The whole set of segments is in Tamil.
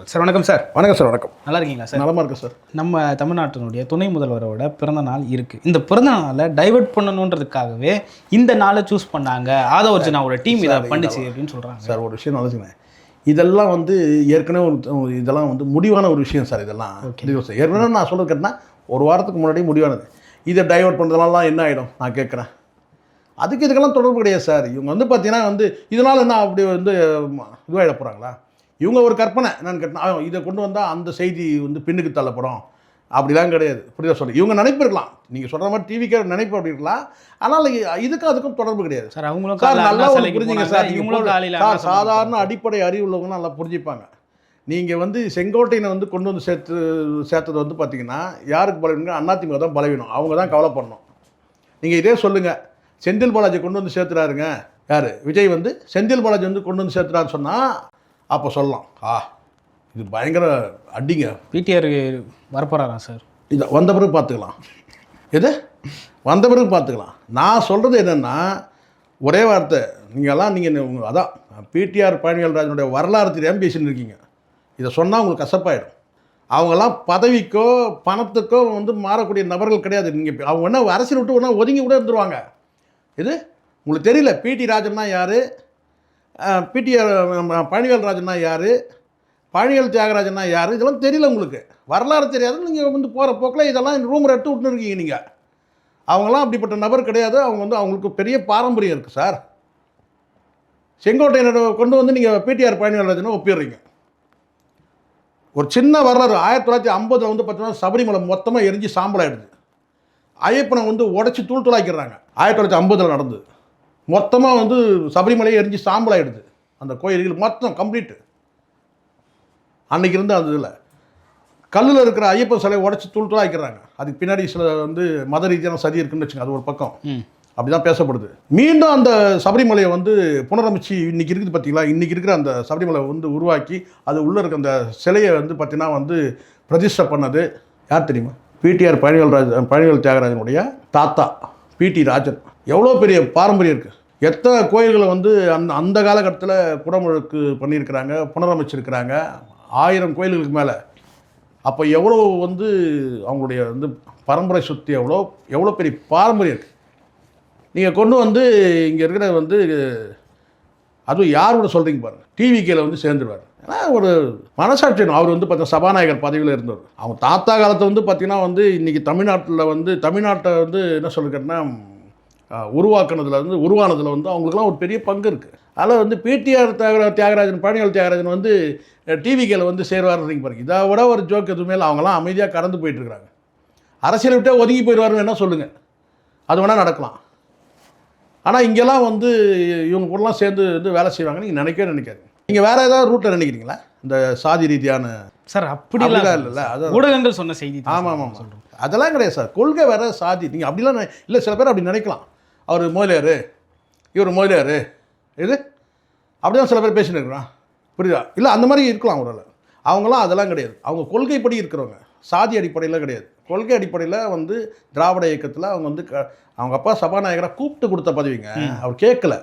சார். வணக்கம் சார். வணக்கம் சார். வணக்கம். நல்லா இருக்கீங்களா சார்? நலமா இருக்கு சார். நம்ம தமிழ்நாட்டினுடைய துணை முதல்வரோட பிறந்த நாள் இருக்கு. இந்த பிறந்த நாளை டைவர்ட் பண்ணணுன்றதுக்காகவே இந்த நாளை சூஸ் பண்ணாங்க. ஆதவர்ஜனாவோட டீம் இதை பண்ணிச்சு அப்படின்னு சொல்றாங்க. சார் ஒரு விஷயம் நல்லதுங்க இதெல்லாம் வந்து ஏற்கனவே ஒரு இதெல்லாம் வந்து முடிவான ஒரு விஷயம் சார் இதெல்லாம். ஏற்கனவே நான் சொல்றது கேட்டேன்னா ஒரு வாரத்துக்கு முன்னாடி முடிவானது. இதை டைவர்ட் பண்ணுறதுனால என்ன ஆகிடும் நான் கேட்குறேன். அதுக்கு இதுக்கெல்லாம் தொடர்பு கிடையாது சார். இவங்க வந்து பார்த்தீங்கன்னா வந்து இதனால் என்ன அப்படி வந்து இதுவாகிட போகிறாங்களா இவங்க ஒரு கற்பனை. என்னன்னு கேட்டால் இதை கொண்டு வந்தால் அந்த செய்தி வந்து பின்னுக்கு தள்ளப்படும். அப்படிலாம் கிடையாது. புரியுதா சொல்ல இவங்க நினைப்பு இருக்கலாம் நீங்கள் சொல்கிற மாதிரி டிவிக்கே நினைப்பு அப்படி இருக்கலாம். ஆனால் இதுக்கும் அதுக்கும் தொடர்பு கிடையாது. சார் அவங்களும் சார் நல்லா புரிஞ்சுங்க சார். இவங்களும் சார் சாதாரண. அடிப்படை அறிவு உள்ளவங்க நல்லா புரிஞ்சுப்பாங்க. நீங்கள் வந்து செங்கோட்டையனை வந்து கொண்டு வந்து சேர்த்து சேர்த்தது வந்து பார்த்தீங்கன்னா யாருக்கு பலவீனம் அதிமுக தான் பலவீனம். அவங்க தான் கவலைப்படணும். நீங்கள் இதே சொல்லுங்கள் செந்தில் பாலாஜி கொண்டு வந்து சேர்த்துறாருங்க. யார்? விஜய் வந்து செந்தில் பாலாஜி வந்து கொண்டு வந்து சேர்த்துறாருன்னு சொன்னால் அப்போ சொல்லலாம். ஆ இது பயங்கர அடிங்க. பிடிஆர் வரப்போறாராம் சார்? இதை வந்த பிறகு பார்த்துக்கலாம் எது? வந்த பிறகு பார்த்துக்கலாம் நான் சொல்கிறது என்னென்னா ஒரே வார்த்தை. நீங்கள்லாம் நீங்கள் அதான் பிடிஆர் பழனிவேல்ராஜனுடைய வரலாறு தெரியாமல் பேசின்னு இருக்கீங்க. இதை சொன்னால் உங்களுக்கு கசப்பாயிடும். அவங்கெல்லாம் பதவிக்கோ பணத்துக்கோ வந்து மாறக்கூடிய நபர்கள் கிடையாது. நீங்கள் அவங்க என்ன அரசியல் விட்டு ஒன்றா ஒதுங்கி கூட இருந்துருவாங்க. இது உங்களுக்கு தெரியல பிடி ராஜன்னா யார்? பிடிஆர் பழனிவேல் ராஜன்னா யார்? பழனிவேல் தியாகராஜன்னா யார்? இதெல்லாம் தெரியல உங்களுக்கு. வரலாறு தெரியாது. நீங்கள் வந்து போகிற போக்கில் இதெல்லாம் ரூம் எடுத்து விட்டுன்னு இருக்கீங்க நீங்கள் அவங்களாம் அப்படிப்பட்ட நபர் கிடையாது. அவங்க வந்து அவங்களுக்கு பெரிய பாரம்பரியம் இருக்குது சார். செங்கோட்டையனோட கொண்டு வந்து நீங்கள் பிடிஆர் பழனிவேல்ராஜனை ஒப்பிடுறீங்க. ஒரு சின்ன வரலாறு. ஆயிரத்தி தொள்ளாயிரத்தி ஐம்பதில் வந்து பார்த்தீங்கன்னா சபரிமலை மொத்தமாக எரிஞ்சு சாம்பலாயிடுது. ஐயப்பனை வந்து உடச்சி தூள் தூளாக்கிடுறாங்க. ஆயிரத்தி தொள்ளாயிரத்தி ஐம்பதில் நடந்தது. மொத்தமாக வந்து சபரிமலையை எரிஞ்சு சாம்பலாயிடுது. அந்த கோயில்கள் மொத்தம் கம்ப்ளீட்டு அன்னைக்கு இருந்த அந்த இதில் கல்லில் இருக்கிற ஐயப்பன் சிலையை உடச்சி தூள் தூளாக்கிறாங்க அதுக்கு பின்னாடி சில வந்து மத ரீதியான சதி இருக்குன்னு வச்சுங்க அது ஒரு பக்கம். ம். அப்படிதான் பேசப்படுது. மீண்டும் அந்த சபரிமலையை வந்து புனரமைச்சு இன்னைக்கு இருக்குது பார்த்தீங்களா இன்னைக்கு இருக்கிற அந்த சபரிமலை வந்து உருவாக்கி அது உள்ளே இருக்க அந்த சிலையை வந்து பார்த்தீங்கன்னா வந்து பிரதிஷ்டை பண்ணது யார் தெரியுமா? பிடிஆர் பழனிவேல் ராஜ பழனிவேல் தியாகராஜனுடைய தாத்தா பிடி ராஜன். எவ்வளோ பெரிய பாரம்பரியம் இருக்குது எத்தனை கோயில்களை வந்து அந்த அந்த காலகட்டத்தில் குடமுழுக்கு பண்ணியிருக்கிறாங்க புனரமைச்சிருக்கிறாங்க? ஆயிரம் கோயில்களுக்கு மேலே. அப்போ எவ்வளோ வந்து அவங்களுடைய வந்து பரம்பரை சொத்து எவ்வளோ எவ்வளோ பெரிய பாரம்பரியம் இருக்குது நீங்கள் கொண்டு வந்து இங்கே இருக்கிற வந்து அதுவும் யார் கூட சொல்கிறீங்க பாருங்கள் டிவிக்கில் வந்து சேர்ந்துருவார். ஏன்னா ஒரு மனசாட்சி அவர் வந்து பார்த்தா சபாநாயகர் பதவியில் இருந்தவர். அவங்க தாத்தா காலத்தை வந்து பார்த்திங்கன்னா வந்து இன்றைக்கி தமிழ்நாட்டில் வந்து தமிழ்நாட்டை வந்து என்ன சொல்லிருக்கேன்னா உருவாக்குனதுல வந்து உருவானதில் வந்து அவங்களுக்குலாம் ஒரு பெரிய பங்கு இருக்குது அதில் வந்து பிடிஆர் தியாகரா தியாகராஜன் பழனிவேல் தியாகராஜன் வந்து டிவிக்கில் வந்து சேருவாருன்றீங்க பாருங்க. இதை விட ஒரு ஜோக் எதுவுமே அவங்களாம் அமைதியாக கடந்து போயிட்டுருக்காங்க அரசியலை விட்டே ஒதுங்கி போயிடுவாருன்னு என்ன சொல்லுங்கள் அது வேணால் நடக்கலாம். ஆனால் இங்கெல்லாம் வந்து இவங்க கூடலாம் சேர்ந்து வந்து வேலை செய்வாங்க நீங்கள் நினைக்கவே நினைக்காது நீங்கள் வேறு ஏதாவது ரூட்டில் நினைக்கிறீங்களா? இந்த சாதி ரீதியான சார் அப்படிலாம் அப்படிலாம் இல்ல இல்லைல்ல அது ஊடகங்கள் சொன்ன செய்தி ஆமாம் ஆமாம் சொல்றோம். அதெல்லாம் கிடையாது சார். கொள்கை வேறு சாதி. நீங்கள் அப்படிலாம் இல்லை சில பேர் அப்படி நினைக்கலாம். அவர் மொயிலியார்? இவர் மொயிலியார்? இது? அப்படிதான் சில பேர் பேசின்னு இருக்கிறான். புரியுதா? இல்லை அந்த மாதிரி இருக்கலாம் அவரால். அவங்களாம் அதெல்லாம் கிடையாது. அவங்க கொள்கைப்படி இருக்கிறவங்க. சாதி அடிப்படையில் கிடையாது. கொள்கை அடிப்படையில் வந்து திராவிட இயக்கத்தில் அவங்க வந்து க- அவங்க அப்பா சபாநாயகராக கூப்பிட்டு கொடுத்த பதவிங்க. அவர் கேட்கல.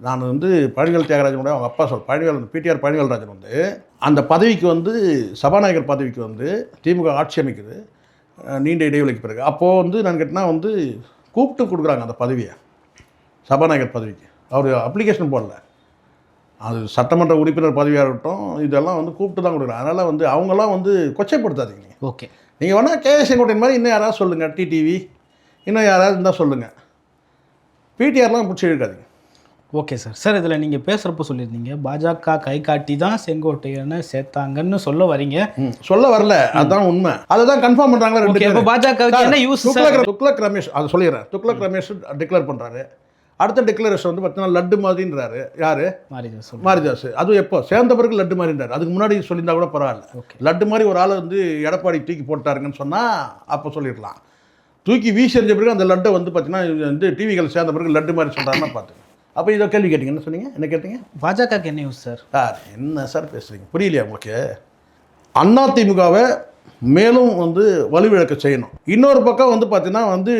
நான் வந்து பழனிவேல் தியாகராஜனுடைய அவங்க அப்பா சொல் பழனிவேல் பிடிஆர் பழனிவேல்ராஜன் வந்து அந்த பதவிக்கு வந்து சபாநாயகர் பதவிக்கு வந்து திமுக ஆட்சி அமைக்குது. நீண்ட இடைவெளிக்கு பிறகு. அப்போது வந்து நான் கேட்டினா வந்து கூப்பிட்டு கொடுக்குறாங்க அந்த பதவியை. சபாநாயகர் பதவிக்கு. அவர் அப்ளிகேஷன் போடல. அது சட்டமன்ற உறுப்பினர் பதவியாக இருக்கட்டும் இதெல்லாம் வந்து கூப்பிட்டு தான் கொடுக்குறாங்க. அதனால் வந்து அவங்கெல்லாம் வந்து கொச்சைப்படுத்தாதீங்க. ஓகே. நீங்கள் வேணால் கேஎஸ் செங்கோட்டையன் மாதிரி இன்னும் யாராவது சொல்லுங்கள் டிடிவி இன்னும் யாராவது இருந்தால் சொல்லுங்கள் பிடிஆர்லாம் பிடிச்சி இழுக்காதீங்க. Okay sir. சார் இதில் நீங்கள் பேசுகிறப்ப சொல்லியிருந்தீங்க பாஜக கை காட்டி தான் செங்கோட்டையனை சேர்த்தாங்கன்னு சொல்ல வரீங்க. சொல்ல வரல. அதுதான் உண்மை. அதை தான் கன்ஃபார்ம் பண்ணுறாங்களா ரெண்டு பாஜகவுக்கு என்ன யூஸ் துக்ளக் துக்ளக் ரமேஷ் அதை சொல்லிடுறேன். துக்ளக் ரமேஷ் டிக்ளேர் பண்ணுறாரு அடுத்த டிக்ளரேஷன் வந்து பார்த்தீங்கன்னா லட்டு மாதிரின்றாரு. யாரு? சொல்லுங்கள் மாரிதாஸ். அதுவும் எப்போ? சேர்ந்த பிறகு லட்டு மாதிரின்றாரு. அதுக்கு முன்னாடி சொல்லியிருந்தா கூட பரவாயில்ல. ஓகே. லட்டு மாதிரி ஒரு ஆளை வந்து எடப்பாடி தூக்கி போட்டாருங்கன்னு சொன்னால் அப்போ சொல்லிடலாம். தூக்கி வீசி எறிஞ்ச பிறகு அந்த லட்டை வந்து பார்த்தீங்கன்னா வந்து டிவிகள் சேர்ந்த பிறகு லட்டு மாதிரி சொல்கிறாருன்னா பார்த்து அப்போ இதை கேள்வி கேட்டீங்க. என்ன சொன்னீங்க? என்ன கேட்டீங்க? பாஜகவுக்கு என்ன யூஸ் சார் சார் என்ன சார் பேசுகிறீங்க புரியலையா உங்களுக்கு? அதிமுகவை மேலும் வந்து வலுவிழக்க செய்யணும். இன்னொரு பக்கம் வந்து பார்த்தீங்கன்னா வந்து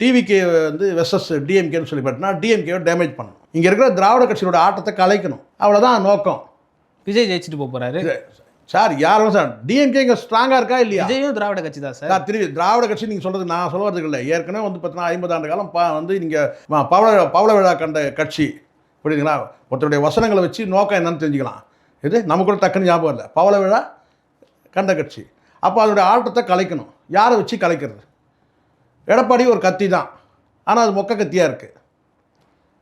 டிவிகே வந்து வெர்சஸ் டிஎம்கேன்னு சொல்லி பார்த்தீங்கன்னா டிஎம்கேவை டேமேஜ் பண்ணணும். இங்கே இருக்கிற திராவிட கட்சியோட ஆட்டத்தை கலைக்கணும். அவ்வளோதான் நோக்கம். விஜய் ஜெயிச்சுட்டு போக போறாரு. சார் யாரும் சார்? டிஎம்கே இங்கே ஸ்ட்ராங்காக இருக்கா இல்லையா? விஜயும் திராவிட கட்சி தான் சார். திரும்பி திராவிட கட்சி நீங்கள் சொல்கிறது நான் சொல்ல வரதுக்கு இல்லை. ஏற்கனவே வந்து பார்த்தீங்கன்னா ஐம்பது ஆண்டு காலம் பா வந்து நீங்கள் பவள பவள விழா கண்ட கட்சி. புரியுதுங்களா? ஒருத்தருடைய வசனங்களை வச்சு நோக்கம் என்னன்னு தெரிஞ்சுக்கலாம். இது நமக்கு கூட டக்குன்னு ஞாபகம் இல்லை பவள விழா கண்ட கட்சி. அப்போ அதனுடைய ஆட்டத்தை கலைக்கணும். யாரை வச்சு கலைக்கிறது? எடப்பாடி ஒரு கத்தி தான். ஆனால் அது மொக்க கத்தியாக இருக்குது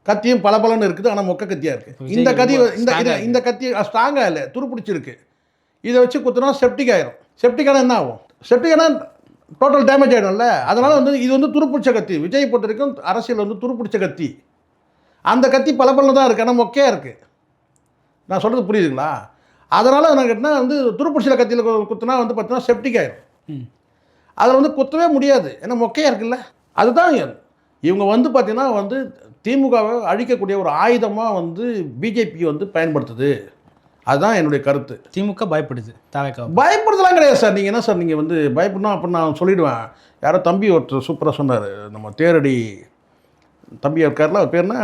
கத்தியும் பளபளன்னு இருக்குது ஆனால் மொக்க கத்தியாக இருக்குது இந்த கத்தி இந்த இந்த கத்தி ஸ்ட்ராங்காக இல்லை. துருப்பிடிச்சிருக்கு. இதை வச்சு குத்துனா செப்டிக் ஆயிரும். செப்டிக் ஆனால் என்ன ஆகும்? செப்டிக் ஆனால் டோட்டல் டேமேஜ் ஆகிடும்ல அதனால் வந்து இது வந்து துருப்பிடிச்ச கத்தி. விஜய் பொறுத்த வரைக்கும் அரசியல் வந்து துருப்பிடிச்ச கத்தி. அந்த கத்தி பளபளன்னு தான் இருக்குது ஆனால் மொக்கையாக இருக்குது நான் சொல்கிறது புரியுதுங்களா? அதனால் என்ன வந்து துருப்பிடிச்ச கத்தியில் குத்துனா வந்து பார்த்தீங்கன்னா செப்டிக் ஆயிரும். அதில் வந்து குத்தவே முடியாது. ஏன்னா மொக்கையாக இருக்குல்ல. அதுதான் இவங்க வந்து பார்த்தீங்கன்னா வந்து திமுகவை அழிக்கக்கூடிய ஒரு ஆயுதமாக வந்து பிஜேபி வந்து பயன்படுத்துது. அதுதான் என்னுடைய கருத்து. திமுக பயப்படுது தாவேக்கா பயப்படுறதுலாம் கிடையாது சார். நீங்கள் என்ன சார் நீங்கள் வந்து பயப்படணும் அப்படின்னு நான் சொல்லிடுவேன். யாரோ தம்பி ஒருத்தர் சூப்பராக சொன்னார். நம்ம தேரடி தம்பி இருக்கார்ல அவர் பேர்னா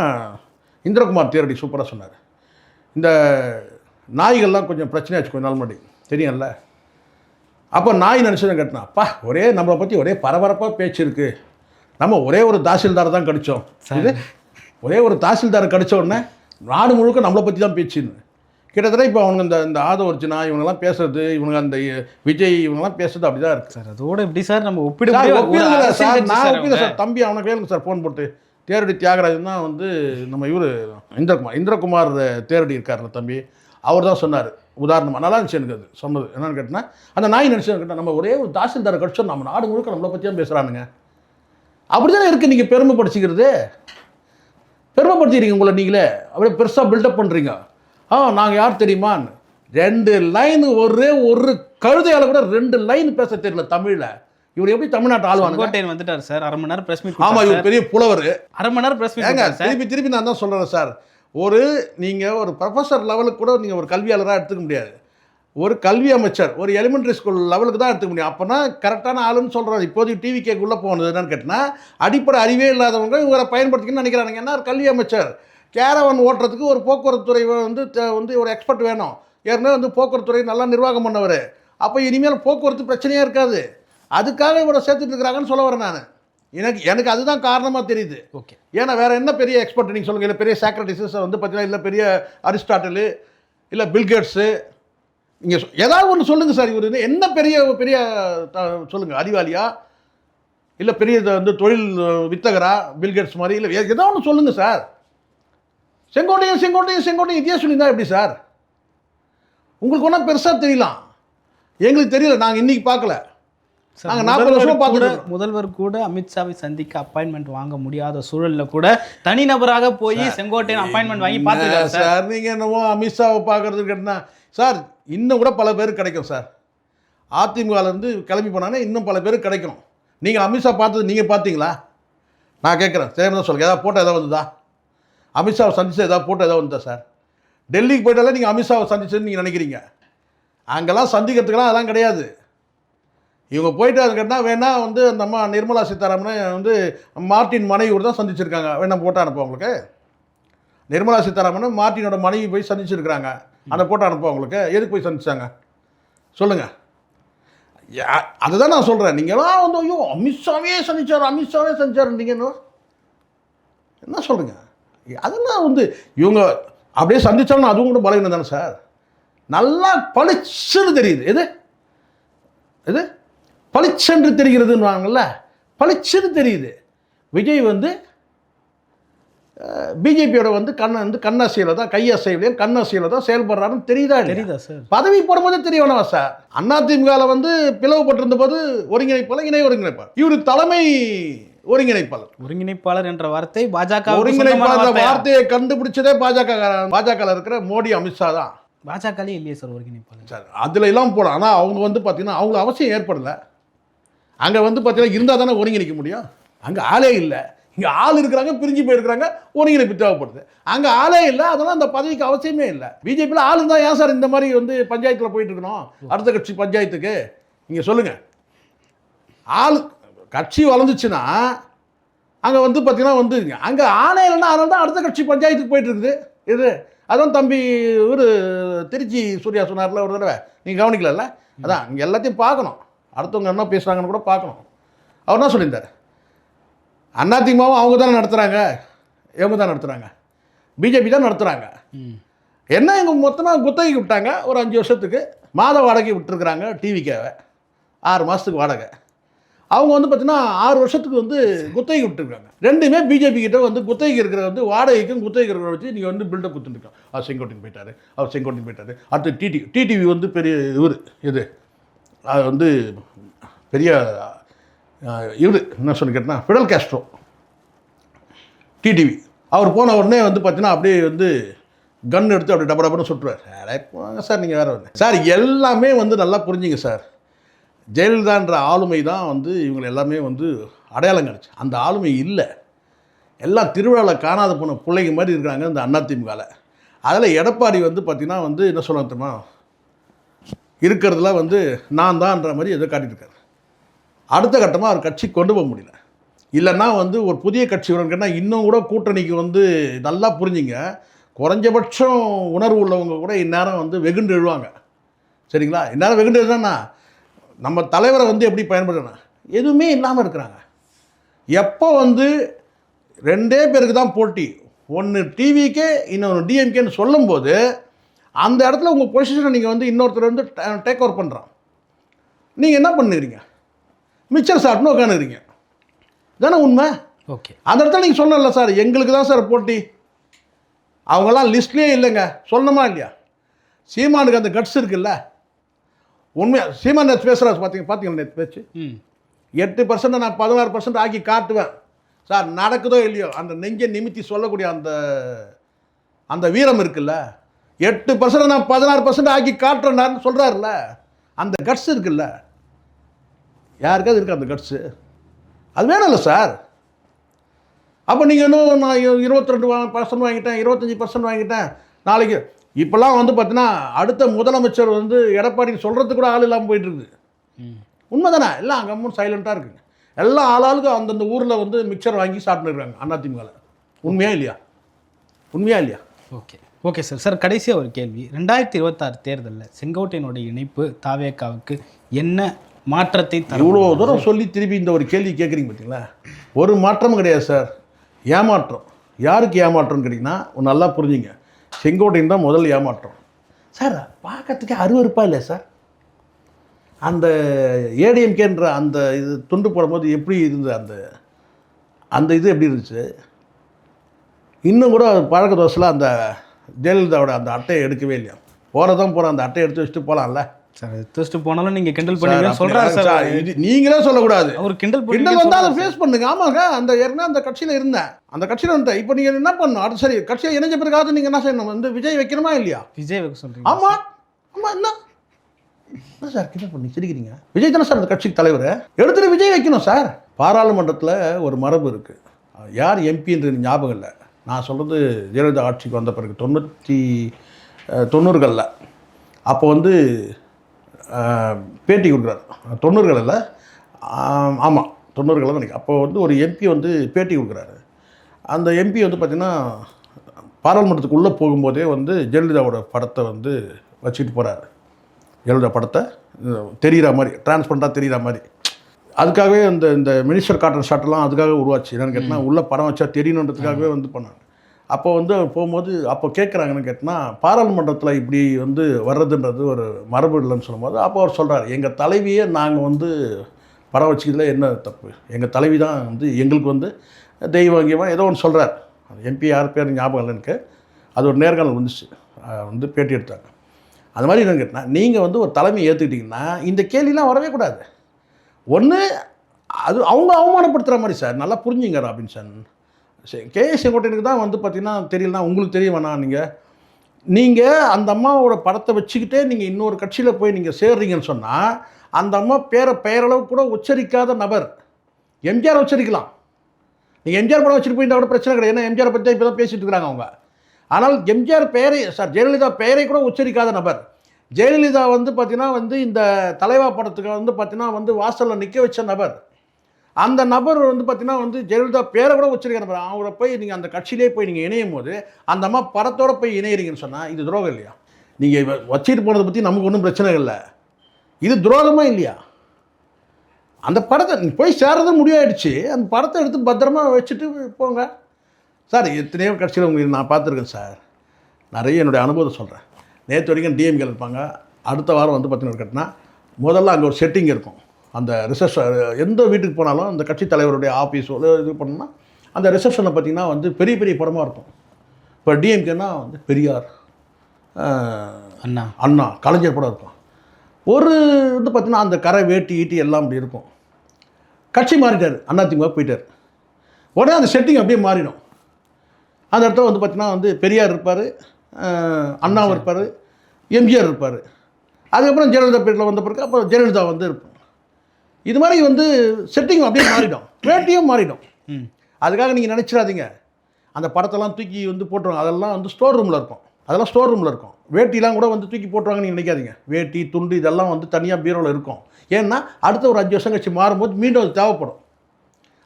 இந்திரகுமார் தேரடி சூப்பராக சொன்னார். இந்த நாய்கள்லாம் கொஞ்சம் பிரச்சனையாச்சு கொஞ்ச நாள் முன்னாடி. தெரியும்ல? அப்போ நாய் நினச்சதை கட்டினா அப்பா ஒரே நம்மளை பற்றி ஒரே பரபரப்பாக பேச்சு இருக்குது நம்ம ஒரே ஒரு தாசில்தார் தான் கடிச்சோம். இது ஒரே ஒரு தாசில்தார் கடிச்ச உடனே நாடு முழுக்க நம்மளை பற்றி தான் பேச்சுன்னு. கிட்டத்தட்ட இப்போ அவங்க இந்த இந்த ஆதவர்ஜினா இவங்கெல்லாம் பேசுறது இவங்க அந்த விஜய் இவங்கெல்லாம் பேசுறது அப்படி தான் இருக்குது சார் அதோட எப்படி சார் நம்ம ஒப்பிட சார், நான் அவங்க. சார் தம்பி அவனை கேளுங்க சார் ஃபோன் போட்டு. தேரடி தியாகராஜன் தான் வந்து நம்ம இவர் இந்திரகுமார் இந்திரகுமார் தேரடி இருக்கார்ல தம்பி அவர் தான் சொன்னார். உதாரணமாக நல்லா இருந்துச்சு எனக்கு அது சொன்னது. என்னன்னு கேட்டினா அந்த நாய் நினச்சி கேட்டால் நம்ம ஒரே ஒரு தாசில்தாரை கடிச்சோம் நம்ம நாடு முழுக்க நம்மளை பற்றி தான் பேசுகிறானுங்க அப்படி தானே இருக்குது நீங்கள் பெருமைப்படுத்திக்கிறது? பெருமைப்படுத்திக்கிறீங்க உங்களை நீங்களே. அப்படியே பெருசாக பில்டப் பண்ணுறீங்க ஆ நாங்கள் யார் தெரியுமான்னு ரெண்டு லைன் ஒரே ஒரு கழுதையால் கூட ரெண்டு லைன் பேச தெரியல தமிழில். இவர் எப்படி தமிழ்நாட்டை ஆளுவானுங்க? செங்கோட்டையன் வந்துட்டார் சார். அரை மணி நேரம் பிரஸ் மீட் ஆமாம் இவர் பெரிய புலவர். அரை மணி நேரம் பிரஸ் மீட் சார். திருப்பி திருப்பி நான் தான் சொல்கிறேன் சார். ஒரு நீங்கள் ஒரு ப்ரொஃபஸர் லெவலுக்கு கூட நீங்கள் ஒரு கல்வியாளராக எடுத்துக்க முடியாது. ஒரு கல்வி அமைச்சர் ஒரு எலிமெண்ட்ரி ஸ்கூல் லெவலுக்கு தான் எடுத்துக்க முடியும். அப்போனா கரெக்டான ஆளுன்னு சொல்கிறாரு இப்போதைக்கு டிவி கேக்குள்ளே போனது என்னன்னு கேட்டினா அடிப்படை அறிவே இல்லாதவங்க இவரை பயன்படுத்திக்கணும்னு நினைக்கிறாங்க என்ன கல்வி அமைச்சர்? கேரவன் ஓட்டுறதுக்கு ஒரு போக்குவரத்து துறை வந்து வந்து ஒரு எக்ஸ்பர்ட் வேணும். ஏற்கனவே வந்து போக்குவரத்து துறை நல்லா நிர்வாகம் பண்ணவர். அப்போ இனிமேல் போக்குவரத்து பிரச்சனையே இருக்காது. அதுக்காக இவரை சேர்த்துட்டு இருக்கிறாங்கன்னு சொல்ல வரேன் நான். எனக்கு எனக்கு அதுதான் காரணமாக தெரியுது. ஓகே. ஏன்னா வேற என்ன பெரிய எக்ஸ்பர்ட் நீங்கள் சொல்லுங்கள் இல்லை பெரிய சாக்ரட்டிசஸ் வந்து பார்த்தீங்கன்னா இல்லை பெரிய அரிஸ்டாட்டலு இல்லை பில்கேட்ஸு நீங்கள் ஏதாவது ஒன்று சொல்லுங்கள் சார் இவர். என்ன பெரிய பெரிய சொல்லுங்கள் அறிவாளியா? இல்லை பெரிய இது வந்து தொழில் வித்தகரா? பில்கேட்ஸ் மாதிரி இல்லை ஏதோ ஒன்று சொல்லுங்கள் சார். செங்கோட்டையும் செங்கோட்டையும் செங்கோட்டையும் இதே சொல்லியிருந்தா எப்படி சார்? உங்களுக்கு ஒன்றும் பெருசாக தெரியலாம் எங்களுக்கு தெரியல. நாங்கள் இன்னைக்கு பார்க்கல. சார், நாங்க 40 வருஷமா முதல்வர் பார்த்துட்டு. முதல்வர் கூட அமித்ஷாவை சந்திக்க அப்பாயின்மெண்ட் வாங்க முடியாத சூழல்ல கூட தனிநபராக போய் செங்கோட்டையன் அப்பாயின்மெண்ட் வாங்கி பார்த்துருக்காரு சார். நீங்கள் என்னமோ அமித்ஷாவை பார்க்கறது கேட்டினா சார் இன்னும் கூட பல பேர் கிடைக்கும் சார். அதிமுகலேருந்து கிளம்பி போனாங்கன்னா இன்னும் பல பேர் கிடைக்கும் நீங்கள் அமித்ஷா பார்த்தது நீங்கள் பார்த்தீங்களா? நான் கேட்குறேன். சரி தான் சொல்லுங்கள் ஏதாவது போட்டோ ஏதாவது வந்ததா? அமித்ஷாவை சந்திச்சு ஏதாவது போட்டோ ஏதாவது வந்தா சார்? டெல்லிக்கு போயிட்டாலே நீங்கள் அமித்ஷாவை சந்திச்சுன்னு நீங்கள் நினைக்கிறீங்க. அங்கெல்லாம் சந்திக்கிறதுக்கெல்லாம் அதெல்லாம் கிடையாது. இவங்க போயிட்டு அது வேணால் வேணா வந்து அந்த அம்மா நிர்மலா சீதாராமன் வந்து மார்ட்டின் மனைவியோடு தான் சந்திச்சிருக்காங்க. வேணா போட்டோ அனுப்ப உங்களுக்கு? நிர்மலா சீதாராமன் மார்ட்டினோட மனைவி போய் சந்திச்சிருக்கிறாங்க. அந்த போட்டோ அனுப்ப உங்களுக்கு? எதுக்கு போய் சந்திச்சாங்க? சொல்லுங்கள் அதுதான் நான் சொல்கிறேன் நீங்களாம் வந்து ஐயோ அமித்ஷாவே சந்திச்சார் அமித்ஷாவே சந்திச்சார் நீங்கள் என்ன சொல்கிறீங்க அதெல்லாம் வந்து இவங்க அப்படியே சந்திச்சாலும் அதுவும் கூட பலவீனம் தானே சார். நல்லா பளிச்சுன்னு தெரியுது. எது? எது? பளிச்சென்று தெரிகிறதுன்னு வாங்கல்ல பளிச்சுன்னு தெரியுது. விஜய் வந்து பிஜேபியோட வந்து கண்ண வந்து கண்ணாசையில் தான் கையசைவிலையும் கண்ணாசையில் தான் செயல்படுறாருன்னு தெரியுதா? தெரியுதா சார். பதவி போடும்போதே தெரிய வேணாமா சார்? அதிமுகவில் வந்து பிளவுபட்டிருந்த போது ஒருங்கிணைப்பாளர் இணை ஒருங்கிணைப்பாளர். இவர் தலைமை ஒருங்கிணைப்பாளர். ஒருங்கிணைப்பாளர் என்ற வார்த்தை பாஜக ஒருங்கிணைப்பாளர் வார்த்தையை? கண்டுபிடிச்சதே பாஜக பாஜக இருக்கிற மோடி அமித்ஷா தான். பாஜகலே இல்லையே சார் ஒருங்கிணைப்பாளர். சார் அதில் எல்லாம் போகலாம் ஆனால் அவங்க வந்து பார்த்தீங்கன்னா அவங்களுக்கு அவசியம் ஏற்படல. அங்கே வந்து பார்த்தீங்கன்னா இருந்தால் தானே ஒருங்கிணைக்க முடியும். அங்கே ஆளே இல்லை. இங்கே ஆள் இருக்கிறாங்க பிரிஞ்சு போயிருக்கிறாங்க ஒருங்கிணைப்பு தேவைப்படுது. அங்கே ஆளே இல்லை அதெல்லாம் அந்த பதவிக்கு அவசியமே இல்லை. பிஜேபியில் ஆள் இருந்தால் ஏன் சார் இந்த மாதிரி வந்து பஞ்சாயத்தில் போயிட்டு இருக்கணும்? அடுத்த கட்சி பஞ்சாயத்துக்கு. நீங்கள் சொல்லுங்கள் ஆள் கட்சி வளர்ந்துச்சுன்னா அங்கே வந்து பார்த்தீங்கன்னா வந்து அங்கே ஆணை இல்லைன்னா அதனால தான் அடுத்த கட்சி பஞ்சாயத்துக்கு போயிட்டு இருக்குது இது அதான் தம்பி இவர் திருச்சி சூர்யா சொன்னார்ல ஒரு தடவை. நீங்கள் கவனிக்கலல்ல? அதான் நீங்கள் எல்லாத்தையும் பார்க்கணும். அடுத்தவங்க என்ன பேசுகிறாங்கன்னு கூட பார்க்கணும். அவர் என்ன சொல்லியிருந்தார்? அதிமுகவும் அவங்க தானே நடத்துகிறாங்க இவங்க தான் நடத்துகிறாங்க பிஜேபி தான் நடத்துகிறாங்க என்ன இவங்க மொத்தமாக குத்தகைக்கு விட்டாங்க? ஒரு அஞ்சு வருஷத்துக்கு. மாத வாடகை விட்டுருக்குறாங்க. டிவிக்காவை ஆறு மாதத்துக்கு வாடகை. அவங்க வந்து பார்த்தீங்கன்னா ஆறு வருஷத்துக்கு வந்து குத்தகை விட்டுருக்காங்க. ரெண்டுமே பிஜேபி கிட்ட வந்து குத்தகைக்கு இருக்கிற வந்து வாடகைக்கும் குத்தகை இருக்கிற வச்சு நீங்கள் வந்து பில்டப் கொடுத்துருக்கோம் அவர் செங்கோட்டைக்கு போயிட்டாரு அவர் செங்கோட்டைக்கு போயிட்டாரு. அடுத்து டிடி டிடிவி வந்து பெரிய இவர் இது அது வந்து பெரிய இவர் என்ன சொல்லி கேட்டால் ஃபிடல் கேஸ்ட்ரோ டிடிவி அவர் போன உடனே வந்து பார்த்தீங்கன்னா அப்படியே வந்து கன் எடுத்து அப்படியே டப டபன்னு சுட்டுருவார். போங்க சார் நீங்கள் வேறு சார் எல்லாமே வந்து நல்லா புரிஞ்சுங்க சார். ஜெயலலிதான்ற ஆளுமை தான் வந்து இவங்களை எல்லாமே வந்து அடையாளம் கிடச்சி அந்த ஆளுமை இல்லை. எல்லாம் திருவிழாவில் காணாத போன பிள்ளைங்க மாதிரி இருக்கிறாங்க இந்த அதிமுகவில் அதில் எடப்பாடி வந்து பார்த்திங்கன்னா வந்து என்ன சொல்ல தெரியுமா? இருக்கிறதுல வந்து நான் தான்ன்ற மாதிரி எதோ காட்டிட்டுருக்காரு அடுத்த கட்டமாக அவர் கட்சி கொண்டு போக முடியல. இல்லைன்னா வந்து ஒரு புதிய கட்சி கேட்டால் இன்னும் கூட கூட்டணிக்கு வந்து நல்லா புரிஞ்சுங்க. குறைஞ்சபட்சம் உணர்வு உள்ளவங்க கூட இந்நேரம் வந்து வெகுண்டு எழுவாங்க. சரிங்களா? இந்நேரம் வெகுண்டு எழுதுனா நம்ம தலைவரை வந்து எப்படி பயன்படுத்தணும்? எதுவுமே இல்லாமல் இருக்கிறாங்க. எப்போ வந்து ரெண்டே பேருக்கு தான் போட்டி. ஒன்று டிவிக்கே இன்னொன்று டிஎம்கேன்னு சொல்லும்போது அந்த இடத்துல உங்கள் பொசிஷனை நீங்கள் வந்து இன்னொருத்தர் வந்து டேக் ஓவர் பண்ணுறான் நீங்கள் என்ன பண்ணுறீங்க? மிச்சர் சாப்பிட்னு உட்காந்துக்கிறீங்க தானே உண்மை? ஓகே. அந்த இடத்துல நீங்கள் சொல்லல சார் எங்களுக்கு தான் சார் போட்டி. அவங்கெல்லாம் லிஸ்ட்லேயே இல்லைங்க. சொல்லணுமா இல்லையா? சீமானுக்கு அந்த கட்ஸ் இருக்குல்ல? உண்மையாக சீமான் நேற்று பேசுகிறார் பார்த்தீங்க பார்த்தீங்களா நேற்று பேச்சு? எட்டு பர்சன்ட் நான் பதினாறு பர்சன்ட் ஆக்கி காட்டுவேன். சார் நடக்குதோ இல்லையோ அந்த நெஞ்சை நிமித்தி சொல்லக்கூடிய அந்த அந்த வீரம் இருக்குல்ல எட்டு பர்சன்ட் நான் பதினாறு பர்சன்ட் ஆக்கி காட்டுறேன்னு சொல்கிறாருல்ல அந்த கட்ஸ் இருக்குல்ல. யாருக்காவது இருக்கு அந்த கட்ஸு அது வேணும்ல சார். அப்போ நீங்கள் இன்னும் நான் இருபத்தி ரெண்டு பர்சன்ட் வாங்கிட்டேன் இருபத்தஞ்சி பர்சன்ட் வாங்கிட்டேன் நாளைக்கு இப்போல்லாம் வந்து பார்த்தீங்கன்னா அடுத்த முதலமைச்சர் வந்து எடப்பாடி சொல்கிறதுக்கு கூட ஆள் இல்லாமல் போயிட்டு இருக்குது ம். உண்மை தானே எல்லாம் அங்கே சைலண்ட்டாக இருக்குங்க. எல்லாம் ஆளாளுக்கு அந்தந்த ஊரில் வந்து மிக்சர் வாங்கி சாப்பிட்டுருக்காங்க அதிமுகவில் உண்மையா இல்லையா? உண்மையா இல்லையா? ஓகே. Okay sir. சார் கடைசியாக ஒரு கேள்வி. ரெண்டாயிரத்தி இருபத்தாறு தேர்தலில் செங்கோட்டையனுடைய இணைப்பு தாவேக்காவுக்கு என்ன மாற்றத்தை இவ்வளோ தூரம் சொல்லி திருப்பி இந்த ஒரு கேள்வி கேட்குறீங்க பார்த்தீங்களா? ஒரு மாற்றமும் கிடையாது சார். ஏமாற்றம். யாருக்கு ஏமாற்றம்னு கேட்டிங்கன்னா நல்லா புரிஞ்சுங்க. செங்கோட்டையன் தான் முதல் ஏமாற்றம். சார் பார்க்கறதுக்கே அருவறுப்பாக இல்லை சார்? அந்த ஏடிஎம்கேன்ற அந்த இது துண்டு போடும்போது எப்படி இருந்தது அந்த அந்த இது எப்படி இருந்துச்சு? இன்னும் கூட பழக்க தோசையில் அந்த ஜெயலலிதாவோட அந்த அட்டையை எடுக்கவே இல்லையா? போகிறதான் போகிற அந்த அட்டையை எடுத்து வச்சுட்டு போகலாம்ல சார் தூசிட்டு போனாலும் நீங்கள் கிண்டல் பண்ணுவீங்கன்னு சொல்கிறாரு சார். நீங்களே சொல்லக்கூடாது. அவர் கிண்டல் கிண்டல் வந்து அதை ஃபேஸ் பண்ணுங்க. ஆமாங்க அந்த ஏற்கனவே அந்த கட்சியில் இருந்தேன். அந்த கட்சியில் இருந்தேன். இப்போ நீங்கள் என்ன பண்ணணும்? அடுத்து சரி கட்சியில் இணைஞ்ச பிறகாவது நீங்கள் என்ன செய்யணும்? வந்து விஜய் வைக்கணுமா இல்லையா? விஜய் வைக்க சொல்கிறீங்க ஆமா. ஆமா என்ன? என்ன சார் கிண்டல் பண்ணி சிரிக்கிறீங்க? விஜய் தானே சார் அந்த கட்சிக்கு தலைவர்? எடுத்துட்டு விஜய் வைக்கணும் சார். பாராளுமன்றத்தில் ஒரு மரபு இருக்குது யார் எம்பின்றது ஞாபகம் இல்லை. நான் சொல்கிறது ஜெயலலிதா ஆட்சிக்கு வந்த பிறகு தொண்ணூற்றி தொண்ணூறுகளில். அப்போ வந்து பேட்டி கொடுக்குறாரு. தொண்ணூறுகள் இல்லை. ஆமாம் தொண்ணூறுகளில் நினைக்கிறேன். அப்போ வந்து ஒரு எம்பி வந்து பேட்டி கொடுக்குறாரு. அந்த எம்பி வந்து பார்த்திங்கன்னா பாராளுமன்றத்துக்கு உள்ளே போகும்போதே வந்து ஜெயலலிதாவோட படத்தை வந்து வச்சுட்டு போகிறாரு ஜெயலலிதா படத்தை தெரிகிற மாதிரி டிரான்ஸ்பரண்ட்டாக தெரிகிற மாதிரி. அதுக்காகவே இந்த இந்த மினிஸ்டர் காட்டன் ஷாட்டெல்லாம் அதுக்காக உருவாச்சு. என்னன்னு கேட்டினா உள்ள படம் வச்சா தெரியணுன்றதுக்காகவே வந்து பண்ணாங்க. அப்போ வந்து போகும்போது அப்போ கேட்குறாங்கன்னு கேட்டால் பாராளுமன்றத்தில் இப்படி வந்து வர்றதுன்றது ஒரு மரபு இல்லைன்னு சொல்லும்போது அப்போ அவர் சொல்கிறார் எங்கள் தலைவியே நாங்கள் வந்து பட வச்சுக்கிறதுல என்ன தப்பு? எங்கள் தலைவி தான் வந்து எங்களுக்கு வந்து தெய்வங்கியமாக ஏதோ ஒன்று சொல்கிறார் எம்பி யார் பேர் ஞாபகம் இல்லை அது ஒரு நேர்காணல் வந்துச்சு. வந்து பேட்டி எடுத்தாங்க. அது மாதிரி என்னன்னு கேட்டினா நீங்கள் வந்து ஒரு தலைமை ஏற்றுக்கிட்டிங்கன்னா இந்த கேள்விலாம் வரவே கூடாது. ஒன்று அது அவங்க அவமானப்படுத்துகிற மாதிரி சார் நல்லா புரிஞ்சுங்க ராபின்சன். சரி கே செங்கோட்டையனுக்கு தான் வந்து பார்த்தீங்கன்னா தெரியலனா உங்களுக்கு தெரிய வேணாம் நீங்கள் நீங்கள் அந்த அம்மாவோட படத்தை வச்சுக்கிட்டே நீங்கள் இன்னொரு கட்சியில் போய் நீங்கள் சேர்றீங்கன்னு சொன்னால் அந்த அம்மா பேரை பெயரளவு கூட உச்சரிக்காத நபர். எம்ஜிஆர் உச்சரிக்கலாம். நீங்கள் எம்ஜிஆர் படம் வச்சுட்டு போயிருந்தா கூட பிரச்சனை கிடையாது. ஏன்னா எம்ஜிஆர் பற்றி இப்போ தான் பேசிட்டு இருக்கிறாங்க அவங்க. ஆனால் எம்ஜிஆர் பெயரை சார் ஜெயலலிதா பெயரை கூட உச்சரிக்காத நபர். ஜெயலலிதா வந்து பார்த்தீங்கன்னா வந்து இந்த தலைவா படத்துக்கு வந்து பார்த்தீங்கன்னா வந்து வாசலில் நிற்க வச்ச நபர். அந்த நபர் வந்து பார்த்தீங்கன்னா வந்து ஜெயலலிதா பேரை கூட வச்சிருக்கிற அவரை போய் நீங்கள் அந்த கட்சியிலே போய் நீங்கள் இணையும் போது அந்த அம்மா படத்தோட போய் இணையிறீங்கன்னு சொன்னால் இது துரோகம் இல்லையா? நீங்கள் வச்சுட்டு போனதை பற்றி நமக்கு ஒன்றும் பிரச்சனை இல்லை. இது துரோகமாக இல்லையா? அந்த படத்தை போய் சேர்றது முடிவாயிடுச்சு. அந்த படத்தை எடுத்து பத்திரமா வச்சுட்டு போங்க. சார் எத்தனையோ கட்சியில் உங்களுக்கு நான் பார்த்துருக்கேன் சார். நிறைய என்னுடைய அனுபவத்தை சொல்கிறேன் நேற்று வரைக்கும் டிஎம்கே இருப்பாங்க. அடுத்த வாரம் வந்து பார்த்தீங்கன்னா கட்டினா முதல்ல அங்கே ஒரு செட்டிங் இருக்கும். அந்த ரிசப்ஷன் எந்த வீட்டுக்கு போனாலும் அந்த கட்சி தலைவருடைய ஆஃபீஸோ இது பண்ணோம்னா அந்த ரிசப்ஷனில் பார்த்தீங்கன்னா வந்து பெரிய பெரிய படமாக இருக்கும். இப்போ டிஎம்கேனா வந்து பெரியார் அண்ணா. அண்ணா கலைஞர் படம் இருக்கும். ஒரு வந்து பார்த்தீங்கன்னா அந்த கரை வேட்டி ஈட்டி எல்லாம் அப்படி இருக்கும். கட்சி மாறிட்டார் அதிமுக போயிட்டார். உடனே அந்த செட்டிங் அப்படியே மாறிடும். அந்த இடத்துல வந்து பார்த்தீங்கன்னா வந்து பெரியார் இருப்பார் அண்ணா இருப்பார் எம்ஜிஆர் இருப்பார். அதுக்கப்புறம் ஜெயலலிதா பேரில் வந்த பிறகு அப்புறம் ஜெயலலிதா வந்து இருப்போம் இது மாதிரி வந்து செட்டிங் அப்படியே மாறிடும். வேட்டியும் மாறிடும். ம். அதுக்காக நீங்கள் நினச்சிடாதீங்க. அந்த படத்தெல்லாம் தூக்கி வந்து போட்டுருவாங்க. அதெல்லாம் வந்து ஸ்டோர் ரூமில் இருக்கும். அதெல்லாம் ஸ்டோர் ரூமில் இருக்கும். வேட்டிலாம் கூட வந்து தூக்கி போட்டுருவாங்கன்னு நீங்கள் நினைக்காதீங்க. வேட்டி துண்டு இதெல்லாம் வந்து தனியாக பீரோவில் இருக்கும். ஏன்னா அடுத்த ஒரு அஞ்சு வருஷம் கழிச்சு மாறும்போது மீண்டும் அது தேவைப்படும்.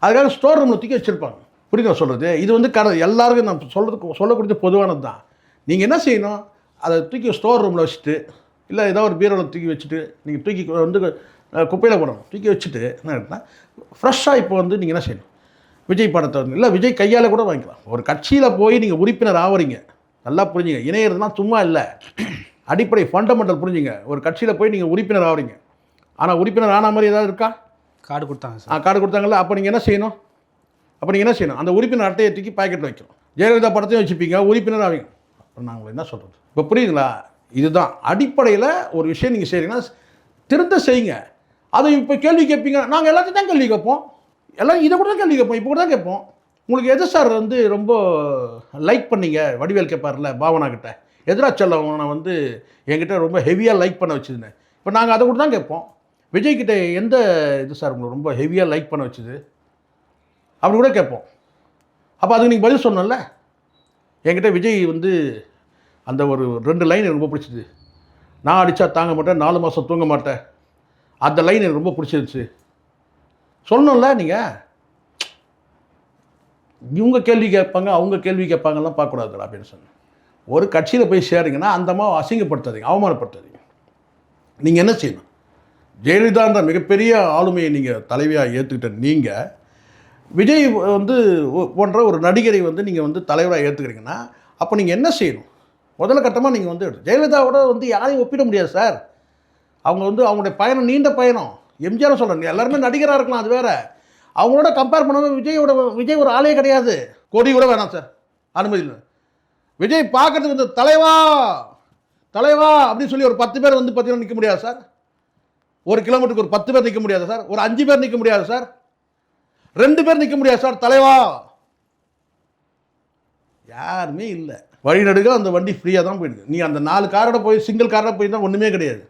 அதுக்காக ஸ்டோர் ரூமில் தூக்கி வச்சுருப்பாங்க. புரியுதா சொல்கிறது இது வந்து கட எல்லாருக்கும் நான் சொல்கிறதுக்கு சொல்லக்கூடியது பொதுவானது தான் நீங்கள் என்ன செய்யணும்? அதை தூக்கி ஸ்டோர் ரூமில் வச்சுட்டு இல்லை ஏதோ ஒரு பீரோவில் தூக்கி வச்சுட்டு நீங்கள் தூக்கி வந்து குப்பையில் போடணும். தூக்கி வச்சுட்டு என்ன கேட்டால் ஃப்ரெஷ்ஷாக இப்போ வந்து நீங்கள் என்ன செய்யணும்? விஜய் படத்தை வந்து இல்லை விஜய் கையால் கூட வாங்கிக்கலாம். ஒரு கட்சியில் போய் நீங்கள் உறுப்பினர் ஆவறீங்க. நல்லா புரிஞ்சுங்க. இணையறதுனா சும்மா இல்லை. அடிப்படை ஃபண்டமெண்டல் புரிஞ்சுங்க. ஒரு கட்சியில் போய் நீங்கள் உறுப்பினர் ஆவறீங்க. ஆனால் உறுப்பினர் ஆன மாதிரி ஏதாவது இருக்கா? கார்டு கொடுத்தாங்க சார். ஆ கார்டு கொடுத்தாங்கல்ல. அப்போ நீங்கள் என்ன செய்யணும்? அப்போ நீங்கள் என்ன செய்யணும்? அந்த உறுப்பினர் அட்டையை தூக்கி பாக்கெட்டில் வைக்கணும். ஜெயலலிதா படத்தையும் வச்சுப்பீங்க. உறுப்பினர் ஆவீங்க. அப்போ நான் உங்களை என்ன சொல்கிறது இப்போ புரியுதுங்களா? இதுதான். அடிப்படையில் ஒரு விஷயம் நீங்கள் செய்கிறீங்கன்னா திருந்த செய்யுங்க. அதை இப்போ கேள்வி கேட்பீங்க நாங்கள் எல்லாத்தையும் தான் கேள்வி கேட்போம். எல்லாம் இதை கூட தான் கேள்வி கேட்போம். இப்போ கூட தான் கேட்போம். உங்களுக்கு எது சார் வந்து ரொம்ப லைக் பண்ணீங்க? வடிவேல் கேட்பார்ல பாவனா கிட்ட. எதிரா செல்லவனை வந்து என்கிட்ட ரொம்ப ஹெவியாக லைக் பண்ண வச்சுதுன்னு. இப்போ நாங்கள் அதை கூட தான் கேட்போம். விஜய் கிட்ட எந்த இது சார் உங்களுக்கு ரொம்ப ஹெவியாக லைக் பண்ண வச்சுது? அப்படி கூட கேட்போம். அப்போ அதுக்கு நீங்கள் பதில் சொன்னல என்கிட்ட விஜய் வந்து அந்த ஒரு ரெண்டு லைன் எனக்கு ரொம்ப பிடிச்சிது. நான் அடித்தா தாங்க மாட்டேன் நாலு மாதம் தூங்க மாட்டேன். அந்த லைன் எனக்கு ரொம்ப பிடிச்சிருந்துச்சு. சொல்லணும்ல நீங்கள் இவங்க கேள்வி கேட்பாங்க அவங்க கேள்வி கேட்பாங்கலாம் பார்க்கக்கூடாது அப்படின்னு சொன்னேன். ஒரு கட்சியில் போய் சேருங்கன்னா அந்தமாக அசிங்கப்படுத்தாதீங்க அவமானப்படுத்தாதீங்க. நீங்கள் என்ன செய்யணும்? ஜெயலலிதான்ற மிகப்பெரிய ஆளுமையை நீங்கள் தலைவியாக ஏற்றுக்கிட்ட நீங்கள் விஜய் வந்து போன்ற ஒரு நடிகரை வந்து நீங்கள் வந்து தலைவராக ஏற்றுக்கிறீங்கன்னா அப்போ நீங்கள் என்ன செய்யணும்? முதல்ல கட்டமாக நீங்கள் வந்து ஜெயலலிதாவோட வந்து யாரையும் ஒப்பிட முடியாது சார். அவங்க வந்து அவங்களுடைய பயணம் நீண்ட பயணம். எம்ஜிஆர் சொல்கிறேன் எல்லாருமே நடிகராக இருக்கலாம் அது வேற. அவங்களோட கம்பேர் பண்ணும்போது விஜயோட விஜய் ஒரு ஆளே கிடையாது. கோடி கூட வேணாம் சார் அனுமதி இல்லை. விஜய் பார்க்கறதுக்கு வந்து தலைவா தலைவா அப்படின்னு சொல்லி ஒரு பத்து பேர் வந்து பார்த்தீங்கன்னா நிற்க முடியாது சார் ஒரு கிலோமீட்டருக்கு ஒரு பத்து பேர் நிற்க முடியாது சார் ஒரு அஞ்சு பேர் நிற்க முடியாது சார் ரெண்டு பேர் நிற்க முடியாது சார் தலைவா யாருமே இல்லை. வழிநடுக அந்த வண்டி ஃப்ரீயாக தான் போயிடுது. நீ அந்த நாலு காரோட போய் சிங்கிள் காரோட போய் தான் ஒன்றுமே கிடையாது.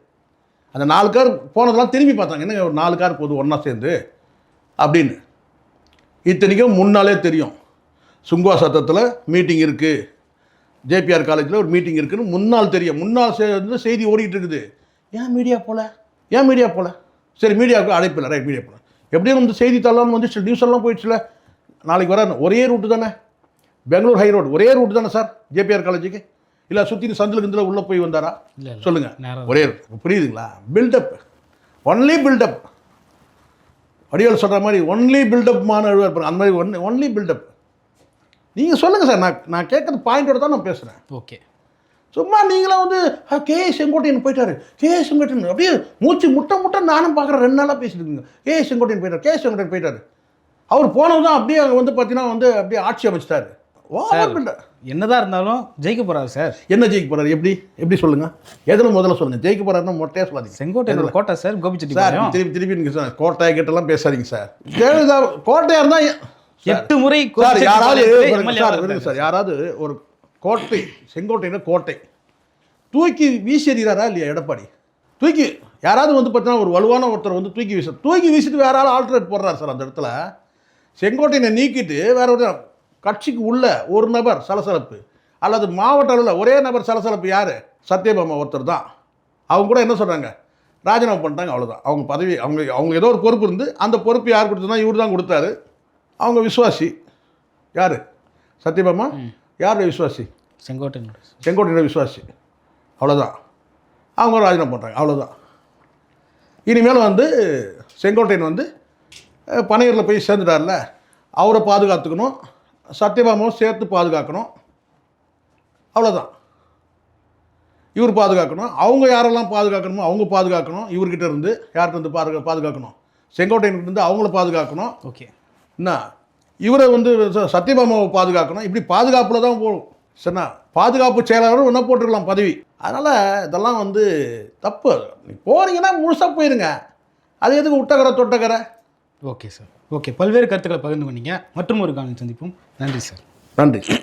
அந்த நாலு கார் போனதெல்லாம் திரும்பி பார்த்தாங்க. என்னங்க ஒரு நாலு கார் போகுது ஒன்றா சேர்ந்து? அப்படின்னு. இத்தனைக்கும் முன்னாலே தெரியும். சுங்குவா சத்தத்தில் மீட்டிங் இருக்குது ஜேபிஆர் காலேஜில் ஒரு மீட்டிங் இருக்குதுன்னு முன்னால் தெரியும். முன்னால் சேர்ந்து செய்தி ஓடிக்கிட்டு இருக்குது. ஏன் மீடியா போல? ஏன் மீடியா போல? சரி மீடியாவுக்கு அழைப்பில்லை ரைட் மீடியா போல. எப்படியும் வந்து செய்தித்தாளெல்லாம் வந்துச்சு நியூஸ் எல்லாம் போயிடுச்சுல. நாளைக்கு வர ஒரே ரூட்டு தானே? பெங்களூர் ஹை ரோடு ஒரே ரூட்டு தானே சார் ஜேபிஆர் காலேஜுக்கு இல்லை சுற்றி சந்தில் கிந்தில் உள்ளே போய் வந்தாரா? சொல்லுங்கள் ஒரே புரியுதுங்களா? பில்டப் ஒன்லி பில்டப் வடிவேல் சொல்கிற மாதிரி ஒன்லி பில்டப் மாணவர் இருப்பாங்க அந்த மாதிரி ஒன் ஒன்லி பில்டப் நீங்கள் சொல்லுங்கள் சார். நான் நான் கேட்குறது பாயிண்டோட தான் நான் பேசுகிறேன் ஓகே. சும்மா நீங்களாம் வந்து கே. செங்கோட்டையன் போயிட்டாரு. கே. செங்கோட்டையன். அப்படியே மூச்சு முட்டை முட்டை நானும் பார்க்குறேன் ரெண்டு நாளாக பேசிட்டு இருக்கீங்க. கே. செங்கோட்டையன் போயிட்டார். கே. செங்கோட்டையன் போயிட்டாரு. அவர் போனது தான் அப்படியே வந்து பார்த்தீங்கன்னா வந்து அப்படியே ஆட்சி அமைச்சிட்டாரு. ஓவர் பில்டப் என்னதான் இருந்தாலும் ஜெயிக்க போறாரு சார். என்ன ஜெயிக்க போறாரு? எப்படி? எப்படி சொல்லுங்க? எதில் முதல்ல சொல்லுங்க? ஜெயிக்க போறாருன்னா மொட்டையா சொல்லாதீங்க. செங்கோட்டையன் கோட்டை சார் சார் கோபிச்செட்டிப்பாளையம் திருப்பி திருப்பி நீங்க சார். கோட்டையை கிட்டலாம் பேசாதீங்க சார். ஜெயலலிதா கோட்டையா இருந்தா எட்டு முறை சார் யாராவது சார் சார் யாராவது ஒரு கோட்டை செங்கோட்டையில கோட்டை. தூக்கி வீசி எறிகிறாரா இல்லையா எடப்பாடி? தூக்கி யாராவது வந்து பார்த்தீங்கன்னா ஒரு வலுவான ஒருத்தர் வந்து தூக்கி வீச தூக்கி வீசிட்டு வேற ஆள் ஆல்டர்னேட் போடுறாரு சார் அந்த இடத்துல. செங்கோட்டையனை நீக்கிட்டு வேற ஒரு கட்சிக்கு உள்ள ஒரு நபர் சலசலப்பு அல்லது மாவட்ட அளவில் ஒரே நபர் சலசலப்பு யார்? சத்யபாமா ஒருத்தர் தான். அவங்க கூட என்ன சொல்கிறாங்க ராஜினாமா பண்ணிட்டாங்க அவ்வளோதான் அவங்க பதவி அவங்க அவங்க ஏதோ ஒரு பொறுப்பு இருந்து அந்த பொறுப்பு யார் கொடுத்ததுனா இவர் தான் கொடுத்தாரு. அவங்க விசுவாசி. யார்? சத்யபாமா? யாருடைய விசுவாசி? செங்கோட்டையனோட செங்கோட்டையோட விசுவாசி. அவ்வளோதான் அவங்க ராஜினாமா பண்ணுறாங்க அவ்வளோதான் இனிமேல் வந்து செங்கோட்டையன் வந்து பனையூரில் போய் சேர்ந்துட்டார்ல அவரை பாதுகாத்துக்கணும். சத்யபாமாவும் சேர்த்து பாதுகாக்கணும். அவ்வளோதான் இவர் பாதுகாக்கணும். அவங்க யாரெல்லாம் பாதுகாக்கணுமோ அவங்க பாதுகாக்கணும். இவர்கிட்ட இருந்து யார்கிட்ட இருந்து பாதுகா பாதுகாக்கணும்? செங்கோட்டையன்கிட்ட இருந்து அவங்கள பாதுகாக்கணும். ஓகே. என்ன? இவரை வந்து சத்யபாமாவை பாதுகாக்கணும். இப்படி பாதுகாப்பில் தான் போகும் சரிண்ணா? பாதுகாப்பு செயலாளர் ஒன்றா போட்டுருக்கலாம் பதவி. அதனால் இதெல்லாம் வந்து தப்பு. நீ போனீங்கன்னா முழுசாக போயிருங்க. அது எதுக்கு விட்டக்கரை தொட்டக்கரை ஓகே சார். ஓகே பல்வேறு கருத்துக்களை பகிர்ந்து கொண்டீங்க. மற்றும் ஒரு காலம் சந்திப்போம். நன்றி சார். நன்றி.